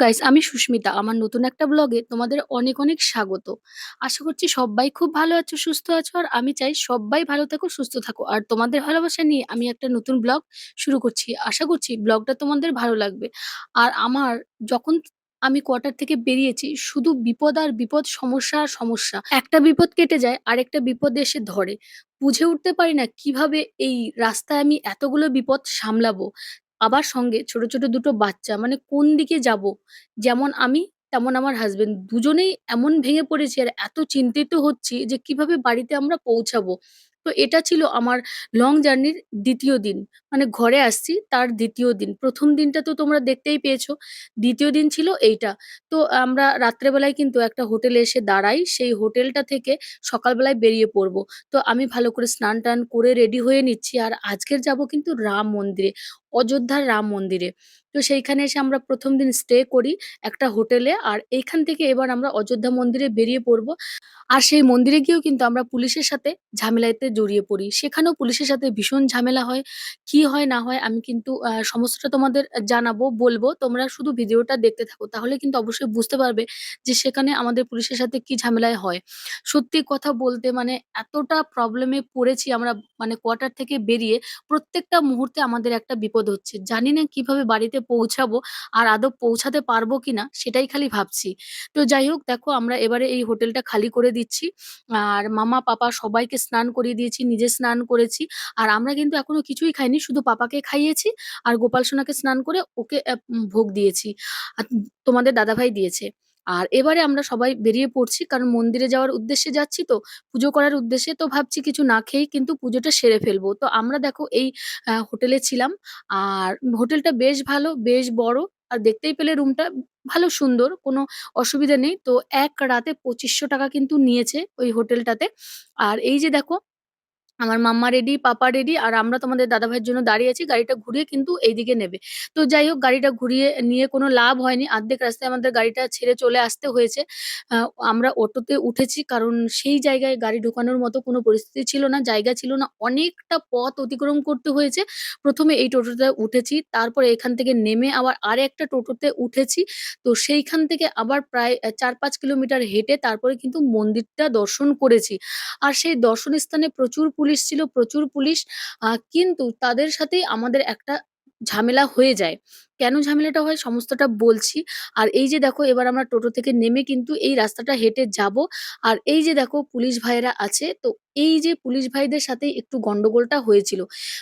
Guys আমি সুস্মিতা। আমার নতুন একটা ব্লগে তোমাদের অনেক, অনেক স্বাগত। আশা করছি সব্বাই খুব ভালো আছো, সুস্থ আছো আর আমি চাই সব্বাই ভালো থাকো, সুস্থ থাকো। আর তোমাদের ভালোবাসা নিয়ে আমি একটা নতুন ব্লগ শুরু করছি। আশা করছি ব্লগটা তোমাদের ভালো লাগবে। আর আমার যখন আমি কোয়ার্টার থেকে বেরিয়েছি শুধু বিপদ আর বিপদ, সমস্যা আর সমস্যা। একটা বিপদ কেটে যায় আরেকটা বিপদ এসে ধরে। বুঝে উঠতে পারি না কীভাবে এই রাস্তায় আমি এতগুলো বিপদ সামলাবো। আবার সঙ্গে ছোট, ছোট দুটো বাচ্চা মানে কোন দিকে যাব? যেমন আমি তেমন আমার হাসব্যান্ড দুজনেই এমন ভেঙে পড়েছি আর এত চিন্তিত হচ্ছি যে কীভাবে বাড়িতে আমরা পৌঁছাবো। তো এটা ছিল আমার লং জার্নির ২য় দিন। মানে ঘরে আসছি তার ২য় দিন। ১ম দিনটা তো তোমরা দেখতেই পেয়েছ। ২য় দিন ছিল এইটা। তো আমরা রাত্রেবেলায় কিন্তু একটা হোটেলে এসে দাঁড়াই। সেই হোটেলটা থেকে সকালবেলায় বেরিয়ে পড়ব। তো আমি ভালো করে স্নান-টান করে রেডি হয়ে নিচ্ছি। আর আজকের যাব কিন্তু রাম মন্দিরে। অযোধ্যার রাম মন্দিরে। তো সেইখানে এসে আমরা ১ম দিন স্টে করি একটা হোটেলে। আর এইখান থেকে এবার আমরা অযোধ্যা মন্দিরে বেরিয়ে পড়ব। আর সেই মন্দিরে গিয়েও কিন্তু আমরা পুলিশের সাথে ঝামেলাতে জড়িয়ে পড়ি। সেখানেও পুলিশের সাথে ভীষণ ঝামেলা হয়। কি হয় না হয় আমি কিন্তু আ সমস্তটা তোমাদের জানাব, বলব। তোমরা শুধু ভিডিওটা দেখতে থাকো। তাহলে কিন্তু অবশ্যই বুঝতে পারবে যে সেখানে আমাদের পুলিশের সাথে কি ঝামেলায় হয়। সত্যি কথা বলতে মানে এতটা প্রবলেম এ পড়েছি আমরা মানে কোয়ার্টার থেকে বেরিয়ে প্রত্যেকটা মুহূর্তে আমাদের একটা বিপদ হচ্ছে। জানি না কীভাবে বাড়িতে পৌঁছাবো আর আদৌ পৌঁছাতে পারব কিনা সেটাই খালি ভাবছি। তো যাই হোক দেখো আমরা এবারে এই হোটেলটা খালি করে দিচ্ছি। আর মামা, পাপা সবাইকে স্নান করিয়ে দিয়েছি, নিজে স্নান করেছি। আর আমরা কিন্তু এখনও কিছুই খাইনি। শুধু পাপাকে খাইয়েছি আর গোপাল সোনাকে স্নান করে ওকে ভোগ দিয়েছি। আর তোমাদের দাদাভাই দিয়েছে। আর এবারে আমরা সবাই বেরিয়ে পড়ছি। কারণ মন্দিরে যাওয়ার উদ্দেশ্যে যাচ্ছি তো, পুজো করার উদ্দেশ্যে। তো ভাবছি কিছু না খেয়েই কিন্তু পুজোটা সেরে ফেলব। তো আমরা দেখো এই আ হোটেলে ছিলাম। আর হোটেলটা বেশ ভালো, বেশ বড়। আর দেখতেই পেলে রুমটা ভালো সুন্দর, কোনো অসুবিধা নেই। তো এক রাতে ৳২৫০০ কিন্তু নিয়েছে ওই হোটেলটাতে। আর এই যে দেখো আমার মাম্মা রেডি, পাপা রেডি আর আমরা তোমাদের দাদাভাইয়ের জন্য দাঁড়িয়ে আছি। গাড়িটা ঘুরিয়ে কিন্তু এইদিকে নেবে। তো যাই হোক গাড়িটা ঘুরিয়ে নিয়ে কোনো লাভ হয়নি। অর্ধেক রাস্তায় আমাদের গাড়িটা ছেড়ে চলে আসতে হয়েছে। আমরা অটোতে উঠেছি কারণ সেই জায়গায় গাড়ি ঢোকানোর মতো কোনো পরিস্থিতি ছিল না, জায়গা ছিল না। অনেকটা পথ অতিক্রম করতে হয়েছে। ১ম এ এই টোটোতে উঠেছি। তারপরে এখান থেকে নেমে আবার আরেকটা টোটোতে উঠেছি। তো সেইখান থেকে আবার প্রায় অ্যা ৪-৫ কিলোমিটার হেঁটে তারপরে কিন্তু মন্দিরটা দর্শন করেছি। আর সেই দর্শন স্থানে প্রচুর পুলিশ ছিল, প্রচুর পুলিশ। কিন্তু তাদের সাথে আমাদের একটা ঝামেলা হয়ে যায়। কেন ঝামেলাটা হয় সমস্তটা বলছি। আর এই যে দেখো এবার আমরা টোটো থেকে নেমে কিন্তু এই রাস্তাটা হেঁটে যাব আর এই যে দেখো পুলিশ ভাইয়েরা আছে। তো এই যে পুলিশ ভাইদের সাথে একটু গন্ডগোলটা হয়েছিল।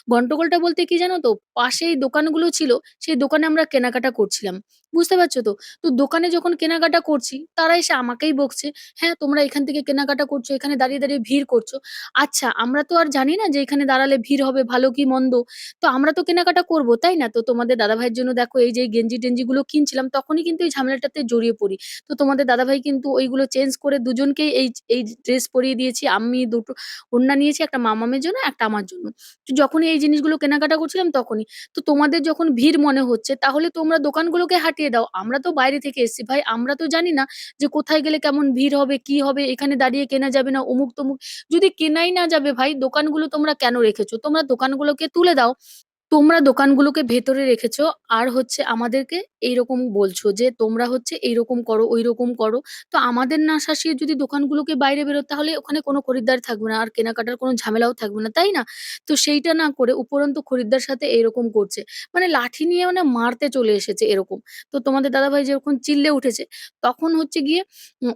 গন্ডগোলটা বলতে কি জানো তো? পাশেই দোকানগুলো ছিল, সেই দোকানে আমরা কেনাকাটা করছিলাম। বুঝতে পারছ তো? তো দোকানে যখন কেনাকাটা করছি, তারা এসে আমাকেই বকছে, "হ্যাঁ, তোমরা এখান থেকে কেনাকাটা করছ, এখানে দাঁড়িয়ে, দাঁড়িয়ে ভিড় করছ।" আচ্ছা, আমরা তো আর জানি না যে এখানে দাঁড়ালে ভিড় হবে, ভালো কি মন্দ। তো আমরা তো কেনাকাটা করব, তাই না? তো তোমাদের দাদাভাইয়ের জন্য দেখো এই যে গেঞ্জি-টেঞ্জিগুলো কিনছিলাম, তখনই কিন্তু এই ঝামেলাটাতে জড়িয়ে পড়ি। তো তোমাদের দাদাভাই কিন্তু ওইগুলো চেঞ্জ করে দুজনকেই এই এই ড্রেস পরিয়ে দিয়েছি। আমি দুটো ওড়না নিয়েছি, একটা মামামের জন্য, একটা আমার জন্য। তো যখনই এই জিনিসগুলো কেনাকাটা করছিলাম তখনই। তো তোমাদের যখন ভিড় মনে হচ্ছে তাহলে তোমরা দোকানগুলোকে হাঁটিয়ে দাও। আমরা তো বাইরে থেকে এসেছি ভাই, আমরা তো জানি না যে কোথায় গেলে কেমন ভিড় হবে, কি হবে, এখানে দাঁড়িয়ে কেনা যাবে না, অমুক-তমুক। যদি কেনাই না যাবে ভাই দোকানগুলো তোমরা কেন রেখেছো? তোমরা দোকানগুলোকে তুলে দাও। তোমরা দোকানগুলোকে ভেতরে রেখেছো আর হচ্ছে আমাদেরকে এইরকম বলছো যে, "তোমরা হচ্ছে এইরকম করো, ঐরকম করো।" তো আমাদের না শাসিয়ে যদি দোকানগুলোকে বাইরে বেরোয় তাহলে ওখানে কোনো খরিদ্দার থাকবে না। আর কেনাকাটার কোনো ঝামেলাও থাকবে না, তাই না? তো সেইটা না করে উপরন্তু খরিদ্দার সাথে এরকম করছে। মানে লাঠি নিয়ে মানে মারতে চলে এসেছে এরকম। তো তোমাদের দাদাভাই যখন চিল্লে উঠেছে তখন হচ্ছে গিয়ে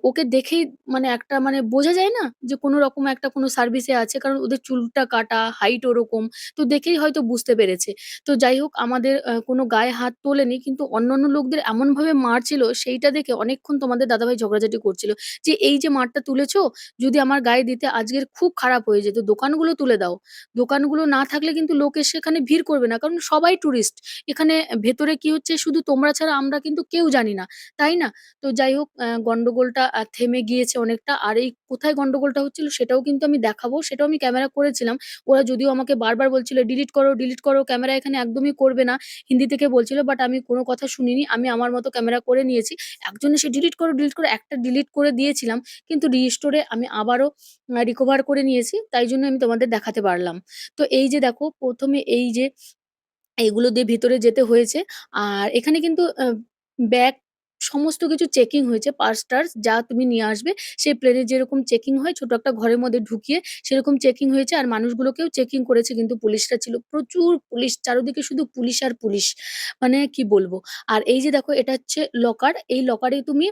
ওকে দেখেই মানে একটা মানে বোঝা যায় না যে কোনো রকম একটা কোনো সার্ভিসে আছে। কারণ ওদের চুলটা কাটা, হাইট ওরকম। তো দেখেই হয়তো বুঝতে পেরেছে। তো যাই হোক আমাদের কোনো গায়ে হাত তোলেনি। কিন্তু অন্যান্য লোকদের এমনভাবে মারছিল সেইটা দেখে অনেকক্ষণ তোমাদের দাদাভাই ঝগড়াঝাটি করছিল। যে, "এই যে মারটা তুলেছ, যদি আমার গায়ে দিতে আজকের খুব খারাপ হয়ে যেত। দোকানগুলো তুলে দাও। দোকানগুলো না থাকলে কিন্তু লোক এসে এখানে ভিড় করবে না। কারণ সবাই টুরিস্ট। এখানে ভেতরে কি হচ্ছে শুধু তোমরা ছাড়া আমরা কিন্তু কেউ জানি না। তাই না?" তো যাই হোক গন্ডগোলটা থেমে গিয়েছে অনেকটা। আর এই কোথায় গন্ডগোলটা হচ্ছিল সেটাও কিন্তু আমি দেখাবো। সেটাও আমি ক্যামেরা করেছিলাম। ওরা যদিও আমাকে বারবার বলছিল, "ডিলিট করো, ডিলিট করো। ক্যামেরা এখানে একদমই করবে না।" হিন্দি থেকে বলছিল। বাট আমি কোনো কথা শুনিনি। আমি আমার মতো ক্যামেরা করে নিয়েছি। একজনে সে "ডিলিট করে ডিলিট করে একটা ডিলিট করে দিয়েছিলাম। কিন্তু রিস্টোরে আমি আবারও রিকভার করে নিয়েছি। তাই জন্য আমি তোমাদের দেখাতে পারলাম। তো এই যে দেখো, প্রথমে এই যে, এইগুলো দিয়ে ভিতরে যেতে হয়েছে। আর এখানে কিন্তু ব্যাগ সমস্ত কিছু চেকিং হয়েছে পার্স-টার্স যা তুমি নিয়ে আসবে সেই প্লেনে যেরকম চেকিং হয় ছোট একটা ঘরের মধ্যে ঢুকিয়ে সেরকম চেকিং হয়েছে আর মানুষগুলোকেও চেকিং করেছে কিন্তু পুলিশরা ছিল। প্রচুর পুলিশ চারদিকে শুধু পুলিশ আর পুলিশ। মানে কি বলব? আর এই যে দেখো এটা হচ্ছে লকার। এই লকারে তুমি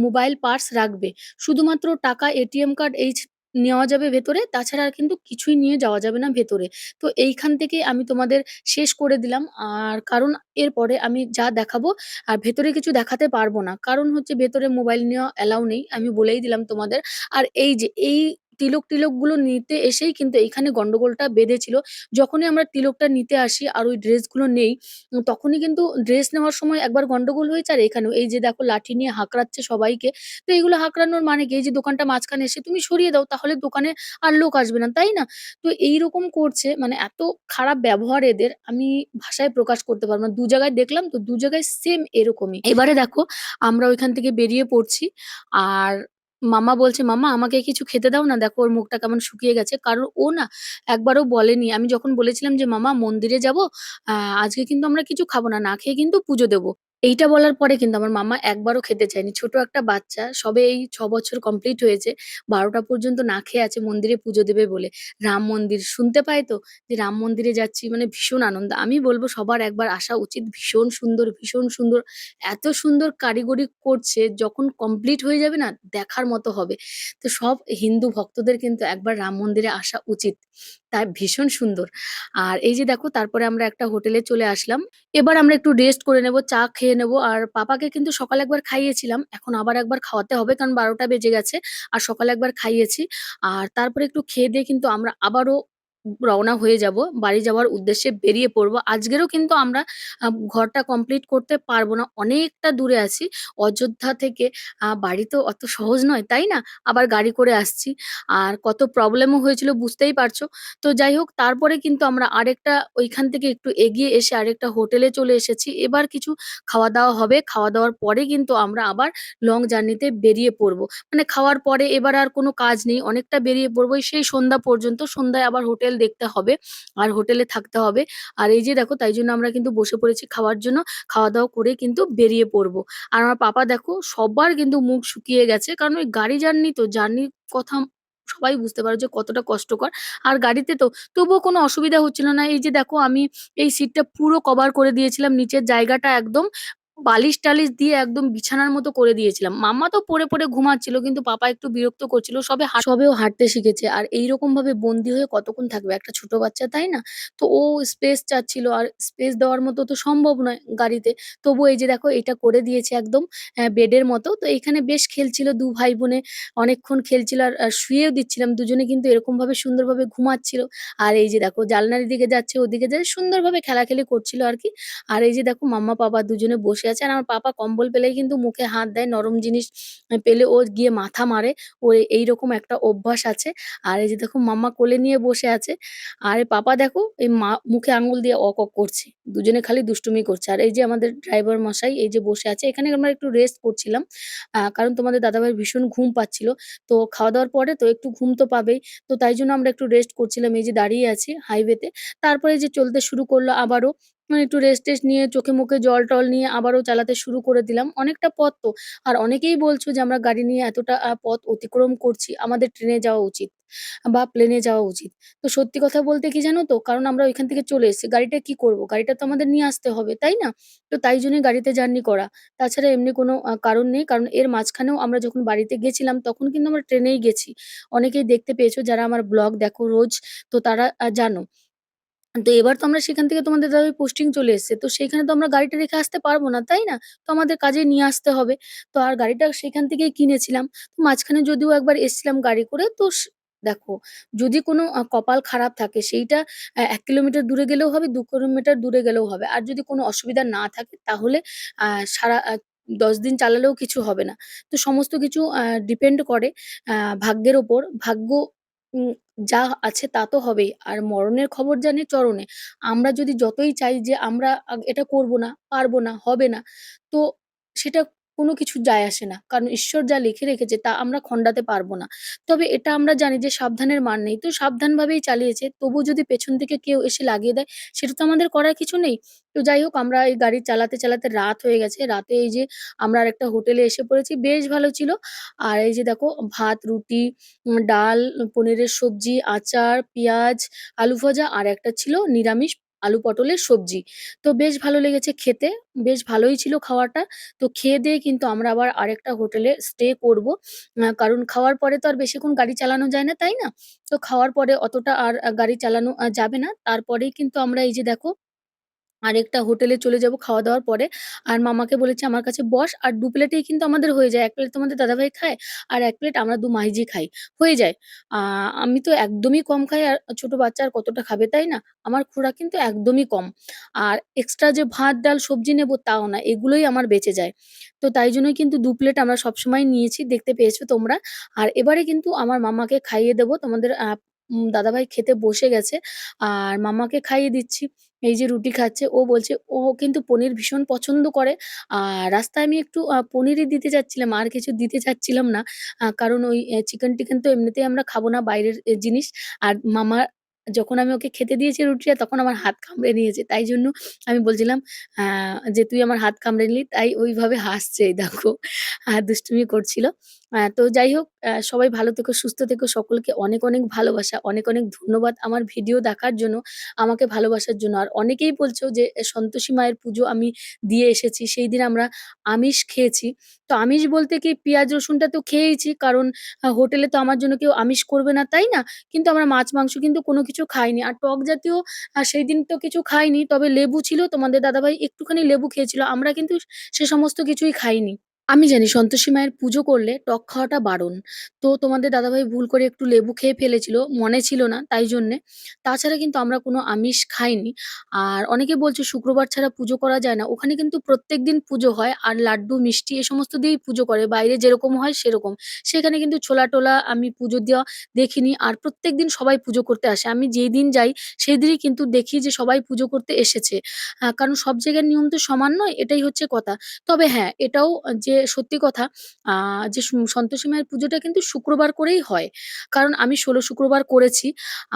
মোবাইল, পার্স রাখবে। শুধুমাত্র টাকা, এটিএম কার্ড এই নেওয়া যাবে ভেতরে। তাছাড়া আর কিন্তু কিছুই নিয়ে যাওয়া যাবে না ভেতরে। তো এইখান থেকে আমি তোমাদের শেষ করে দিলাম। আর কারণ এরপরে আমি যা দেখাবো আর ভেতরে কিছু দেখাতে পারব না। কারণ হচ্ছে ভেতরে মোবাইল নেওয়া অ্যালাউ নেই। আমি বলেই দিলাম তোমাদের। আর এই যে, এই তিলক-টিলকগুলো নিতে এসেই কিন্তু এইখানে গন্ডগোলটা বেঁধেছিল। যখনই আমরা তিলকটা নিতে আসি আর ওই ড্রেসগুলো নেই, তখনই কিন্তু ড্রেস নেওয়ার সময় একবার গন্ডগোল হয়েছে আর এখানেও। এই যে দেখো লাঠি নিয়ে হাঁকড়াচ্ছে সবাইকে। তো এগুলো হাঁকড়ানোর মানে কি? এই যে দোকানটা মাঝখানে এসে তুমি সরিয়ে দাও তাহলে দোকানে আর লোক আসবে না, তাই না? তো এইরকম করছে মানে এত খারাপ ব্যবহার এদের আমি ভাষায় প্রকাশ করতে পারব না। দু জায়গায় দেখলাম তো দু জায়গায় সেম এরকমই। এবারে দেখো আমরা ওইখান থেকে বেরিয়ে পড়ছি। আর মাম্মা বলছে, "মামা আমাকে কিছু খেতে দাও না। দেখো ওর মুখটা কেমন শুকিয়ে গেছে।" কারণ ও না একবারও বলেনি। আমি যখন বলেছিলাম যে, "মামা মন্দিরে যাব, আজকে কিন্তু আমরা কিছু খাব না। না খেয়ে কিন্তু পুজো দেব।" এইটা বলার পরে কিন্তু আমার মামা একবারও খেতে চায়নি। ছোট একটা বাচ্চা সবে এই ছ বছর কমপ্লিট হয়েছে। বারোটা পর্যন্ত না খেয়ে আছে মন্দিরে পুজো দেবে বলে। রাম মন্দির শুনতে পায় তো যে রাম মন্দিরে যাচ্ছি মানে ভীষণ আনন্দ। আমি বলব সবার একবার আসা উচিত। ভীষণ সুন্দর, ভীষণ সুন্দর। এত সুন্দর কারিগরি করছে যখন কমপ্লিট হয়ে যাবে না দেখার মতো হবে। তো সব হিন্দু ভক্তদের কিন্তু একবার রাম মন্দিরে আসা উচিত। তাই ভীষণ সুন্দর। আর এই যে দেখো তারপরে আমরা একটা হোটেলে চলে আসলাম। এবার আমরা একটু রেস্ট করে নেব, চা খেয়ে নেব। আর পাপাকে কিন্তু সকালে একবার খাইয়েছিলাম। এখন আবার একবার খাওয়াতে হবে কারণ বারোটা বেজে গেছে। আর সকালে একবার খাইয়েছি। আর তারপরে একটু খেয়ে দিয়ে কিন্তু আমরা আবারও রওনা হয়ে যাব। বাড়ি যাওয়ার উদ্দেশ্যে বেরিয়ে পড়ব আজকেরও কিন্তু আমরা ঘরটা কমপ্লিট করতে পারব না। অনেকটা দূরে আছি। অযোধ্যা থেকে বাড়ি তো অত সহজ নয়, তাই না? আবার গাড়ি করে আসছি। আর কত প্রবলেমও হয়েছিল বুঝতেই পারছ। তো যাই হোক তারপরে কিন্তু আমরা আরেকটা ওইখান থেকে একটু এগিয়ে এসে আরেকটা হোটেলে চলে এসেছি। এবার কিছু খাওয়া-দাওয়া হবে। খাওয়া-দাওয়ার পরে কিন্তু আমরা আবার লং জার্নিতে বেরিয়ে পড়ব মানে খাওয়ার পরে এবার আর কোনো কাজ নেই। অনেকটা বেরিয়ে পড়ব সেই সন্ধ্যা পর্যন্ত। সন্ধ্যায় আবার হোটেল দেখতে হবে। আর হোটেলে থাকতে হবে। আর এই যে দেখো, তাই জন্য আমরা কিন্তু বসে পড়েছি খাওয়ার জন্য। খাওয়া-দাওয়া করে কিন্তু বেরিয়ে পড়ব আর আমার পাপা দেখো, সবার কিন্তু মুখ শুকিয়ে গেছে। কারণ ওই গাড়ি জার্নি তো, জার্নির কথা সবাই বুঝতে পারো যে কতটা কষ্টকর। আর গাড়িতে তো, তবুও কোনো অসুবিধা হচ্ছিল না। এই যে দেখো, আমি এই সিটটা পুরো কভার করে দিয়েছিলাম। নিচের জায়গাটা একদম বালিশ-টালিশ দিয়ে একদম বিছানার মতো করে দিয়েছিলাম। মাম্মা তো পড়ে, পড়ে ঘুমাচ্ছিল কিন্তু পাপা একটু বিরক্ত করছিল। সবে হা সবে হাঁটতে শিখেছে। আর এইরকম ভাবে বন্দি হয়ে কতক্ষণ থাকবে একটা ছোট বাচ্চা, তাই না? তো ও স্পেস চাচ্ছিল আর স্পেস দেওয়ার মতো তো সম্ভব নয় গাড়িতে। তবু এই যে দেখো এটা করে দিয়েছে একদম অ্যা বেডের মতো। তো এখানে বেশ খেলছিল দু ভাই বোনে। অনেকক্ষণ খেলছিল আর আর শুয়েও দিচ্ছিলাম। দুজনে কিন্তু এরকমভাবে সুন্দরভাবে ঘুমাচ্ছিল। আর এই যে দেখো জানলার দিকে যাচ্ছে, ওদিকে যায় সুন্দরভাবে খেলাখেলি করছিল আরকি। আর এই যে দেখো মাম্মা, পাপা দুজনে বসে আছে। আর আমার পাপা কম্বল পেলেই কিন্তু মুখে হাত দেয়। নরম জিনিস পেলে ও গিয়ে মাথা মারে। ওর এইরকম একটা অভ্যাস আছে। আর এই যে দেখো মাম্মা কোলে নিয়ে বসে আছে। আর পাপা দেখো এই মা মুখে আঙ্গুল দিয়ে অক, অক করছে। দুজনে খালি দুষ্টুমি করছে। আর এই যে আমাদের ড্রাইভার মশাই এই যে বসে আছে। এখানে আমরা একটু রেস্ট করছিলাম। কারণ তোমাদের দাদাভাইয়ের ভীষণ ঘুম পাচ্ছিল। তো খাওয়া-দাওয়ার পরে তো একটু ঘুম তো পাবেই। তো তাই জন্য আমরা একটু রেস্ট করছিলাম। এই যে দাঁড়িয়ে আছি হাইওয়েতে। তারপরে যে চলতে শুরু করল আবারও। একটু রেস্ট-টেস্ট নিয়ে চোখে-মুখে জল-টল নিয়ে আবারও চালাতে শুরু করে দিলাম। অনেকটা পথ তো। আর অনেকেই বলছো যে আমরা গাড়ি নিয়ে এতটা পথ অতিক্রম করছি। আমাদের ট্রেনে যাওয়া উচিত বা প্লেনে যাওয়া উচিত। তো সত্যি কথা বলতে কি জানো তো? কারণ আমরা ওইখান থেকে চলে এসেছি। গাড়িটা কি করব? গাড়িটা তো আমাদের নিয়ে আসতে হবে, তাই না? তো তাই জন্যই গাড়িতে জার্নি করা। তাছাড়া এমনি কোনো কারণ নেই। কারণ এর মাঝখানেও আমরা যখন বাড়িতে গেছিলাম তখন কিন্তু আমরা ট্রেনেই গেছি। অনেকেই দেখতে পেয়েছ যারা আমার ব্লগ দেখো রোজ তো তারা জানো। তো এবার তো আমরা সেখান থেকে তোমাদের দাদাভাই পোস্টিং চলে এসছে। তো সেইখানে তো আমরা গাড়িটা রেখে আসতে পারব না, তাই না? তো আমাদের কাজে নিয়ে আসতে হবে। তো আর গাড়িটা সেখান থেকেই কিনেছিলাম। মাঝখানে যদিও একবার এসছিলাম গাড়ি করে তো দেখো যদি কোনো কপাল খারাপ থাকে সেইটা ১ কিলোমিটার দূরে গেলেও হবে, ২ কিলোমিটার দূরে গেলেও হবে। আর যদি কোনো অসুবিধা না থাকে তাহলে সারা ১০ দিন চালালেও কিছু হবে না। তো সমস্ত কিছু ডিপেন্ড করে ভাগ্যের ওপর। ভাগ্য উম যা আছে তা তো হবেই। আর মরণের খবর জানে চরণে। আমরা যদি যতই চাই যে আমরা এটা করব না, পারব না, হবে না। তো সেটা কোনো কিছু যায় আসে না। কারণ ঈশ্বর যা লিখে রেখেছে তা আমরা খণ্ডাতে পারব না। তবে এটা আমরা জানি যে সাবধানের মার নেই। তো সাবধানভাবেই চালিয়েছে। তবুও যদি পেছন থেকে কেউ এসে লাগিয়ে দেয় সেটা তো আমাদের করার কিছু নেই। তো যাই হোক আমরা এই গাড়ি চালাতে, চালাতে রাত হয়ে গেছে। রাতে এই যে আমরা আরেকটা হোটেলে এসে পড়েছি। বেশ ভালো ছিল। আর এই যে দেখো ভাত, রুটি, ডাল, পনিরের সবজি, আচার, পেঁয়াজ, আলু ভাজা আর একটা ছিল নিরামিষ আলু পটলের সবজি। তো বেশ ভালো লেগেছে খেতে। বেশ ভালোই ছিল খাওয়াটা। তো খেয়ে দিয়ে কিন্তু আমরা আবার আরেকটা হোটেলে স্টে করব। কারণ খাওয়ার পরে তো আর বেশিক্ষণ গাড়ি চালানো যায় না, তাই না? তো খাওয়ার পরে অতটা আর গাড়ি চালানো যাবে না। তারপরেই কিন্তু আমরা এই যে দেখো আরেকটা হোটেলে চলে যাব খাওয়া-দাওয়ার পরে। আর মামাকে বলেছি, "আমার কাছে বস।" আর দু প্লেটেই কিন্তু আমাদের হয়ে যায়। এক প্লেট তোমাদের দাদাভাই খায়, আর এক প্লেট আমরা ২ মাইঝি খাই। হয়ে যায়। আমি তো একদমই কম খাই আর ছোট বাচ্চা আর কতটা খাবে, তাই না? আমার খোরাক কিন্তু একদমই কম। আর এক্সট্রা যে ভাত, ডাল, সবজি নেব তাও না। এগুলোই আমার বেঁচে যায়। তো তাই জন্যই কিন্তু দু প্লেট আমরা সবসময় নিয়েছি। দেখতে পেয়েছ তোমরা। আর এবারে কিন্তু আমার মামাকে খাইয়ে দেবো। তোমাদের দাদাভাই খেতে বসে গেছে। আর মামাকে খাইয়ে দিচ্ছি। এই যে রুটি খাচ্ছে। ও বলছে, ও কিন্তু পনির ভীষণ পছন্দ করে। আর রাস্তায় আমি একটু পনিরই দিতে চাচ্ছিলাম। আর কিছু দিতে চাচ্ছিলাম না। কারণ ওই চিকেন-টিকেন তো এমনিতেই আমরা খাব না, বাইরের জিনিস। আর মামা যখন আমি ওকে খেতে দিয়েছি রুটিটা তখন আমার হাত কামড়ে নিয়েছে। তাই জন্য আমি বলছিলাম যে, "তুই আমার হাত কামড়ে নিলি।" তাই ওইভাবে হাসছে দেখো। দুষ্টুমি করছিল। তো যাই হোক সবাই ভালো থেকো, সুস্থ থেকো। সকলকে অনেক, অনেক ভালোবাসা। অনেক, অনেক ধন্যবাদ আমার ভিডিও দেখার জন্য, আমাকে ভালোবাসার জন্য। আর অনেকেই বলছো যে সন্তোষী মায়ের পুজো আমি দিয়ে এসেছি। সেইদিন আমরা আমিষ খেয়েছি। তো আমিষ বলতে কি পেঁয়াজ রসুনটা তো খেয়েইছি। কারণ হোটেলে তো আমার জন্য কেউ আমিষ করবে না, তাই না? কিন্তু আমরা মাছ, মাংস কিন্তু কোনো কিছু খাইনি। আর টক জাতীয় সেই দিন তো কিছু খাইনি। তবে লেবু ছিল। তোমাদের দাদাভাই একটুখানি লেবু খেয়েছিল। আমরা কিন্তু সে সমস্ত কিছুই খাইনি। আমি জানি সন্তোষী মায়ের পুজো করলে টক খাওয়াটা বারণ। তো তোমাদের দাদাভাই ভুল করে একটু লেবু খেয়ে ফেলেছিল। মনে ছিল না তাই জন্যে। তাছাড়া কিন্তু আমরা কোনো আমিষ খাইনি। আর অনেকে বলছে শুক্রবার ছাড়া পুজো করা যায় না। ওখানে কিন্তু প্রত্যেকদিন পুজো হয়। আর লাড্ডু, মিষ্টি এ সমস্ত দিয়েই পুজো করে। বাইরে যেরকম হয় সেরকম। সেখানে কিন্তু ছোলা-টোলা আমি পুজো দেওয়া দেখিনি। আর প্রত্যেকদিন সবাই পুজো করতে আসে। আমি যেদিন যাই সেদিনই কিন্তু দেখি যে সবাই পুজো করতে এসেছে। কারণ সব জায়গার নিয়ম তো সমান নয়। এটাই হচ্ছে কথা। তবে হ্যাঁ, এটাও যে সত্যি কথা যে সন্তোষী মায়ের পুজোটা কিন্তু শুক্রবার করেই হয়। কারণ আমি ১৬ শুক্রবার করেছি।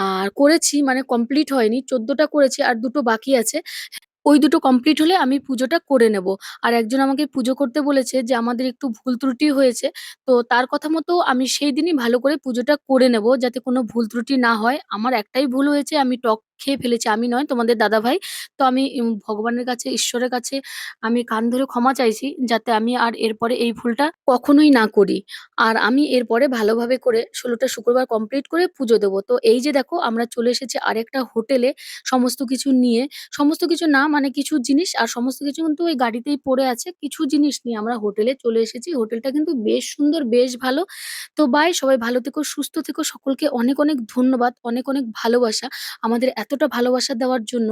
আর করেছি মানে কমপ্লিট হয়নি। ১৪ টা করেছি আর ২ টো বাকি আছে। ওই ২ টো কমপ্লিট হলে আমি পুজোটা করে নেব। আর একজন আমাকে পুজো করতে বলেছে যে, আমাদের একটু ভুল ত্রুটি হয়েছে। তো তার কথা মতো আমি সেই দিনই ভালো করে পুজোটা করে নেব, যাতে কোনো ভুল ত্রুটি না হয়। আমার একটাই ভুল হয়েছে, আমি টক খেয়ে ফেলেছি। আমি নয় তোমাদের দাদাভাই। তো আমি ভগবানের কাছে, ঈশ্বরের কাছে আমি কান ধরে ক্ষমা চাইছি যাতে আমি আর এরপরে এই ভুলটা কখনোই না করি। আর আমি এরপরে ভালোভাবে করে ১৬ টা শুক্রবার কমপ্লিট করে পুজো দেব। তো এই যে দেখো আমরা চলে এসেছি আরেকটা হোটেলে সমস্ত কিছু নিয়ে। সমস্ত কিছু না মানে কিছু জিনিস আর সমস্ত কিছু কিন্তু ওই গাড়িতেই পড়ে আছে। কিছু জিনিস নিয়ে আমরা হোটেলে চলে এসেছি। হোটেলটা কিন্তু বেশ সুন্দর, বেশ ভালো। তো বাই সবাই ভালো থেকো, সুস্থ থেকো। সকলকে অনেক, অনেক ধন্যবাদ। অনেক, অনেক ভালোবাসা। আমাদের এতটা ভালোবাসা দেওয়ার জন্য।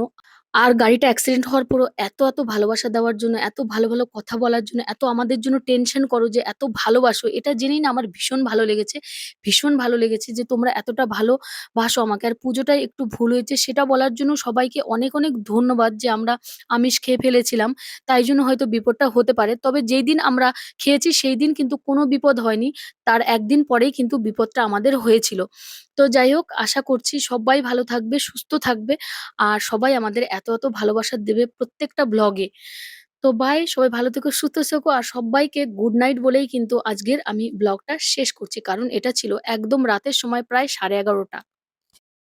আর গাড়িটা অ্যাক্সিডেন্ট হওয়ার পরও এত, এত ভালোবাসা দেওয়ার জন্য, এত ভালো, ভালো কথা বলার জন্য, এত আমাদের জন্য টেনশন করো যে এত ভালোবাসো। এটা জেনেই না আমার ভীষণ ভালো লেগেছে। ভীষণ ভালো লেগেছে যে তোমরা এতটা ভালোবাসো আমাকে। আর পুজোটায় একটু ভুল হয়েছে সেটা বলার জন্য সবাইকে অনেক, অনেক ধন্যবাদ যে আমরা আমিষ খেয়ে ফেলেছিলাম। তাই জন্য হয়তো বিপদটা হতে পারে। তবে যেই দিন আমরা খেয়েছি সেই দিন কিন্তু কোনো বিপদ হয়নি। তার একদিন পরেই কিন্তু বিপদটা আমাদের হয়েছিল। তো যাই হোক আশা করছি সবাই ভালো থাকবে, সুস্থ থাকবে। আর সবাই আমাদের এত, এত ভালোবাসা দেবে প্রত্যেকটা ব্লগে। তো বাই সবাই ভালো থেকো, সুস্থ থেকো। আর সবাইকে গুড নাইট বলেই কিন্তু আজকের আমি ব্লগটা শেষ করছি। কারণ এটা ছিল একদম রাতের সময় প্রায় 11:30 টা।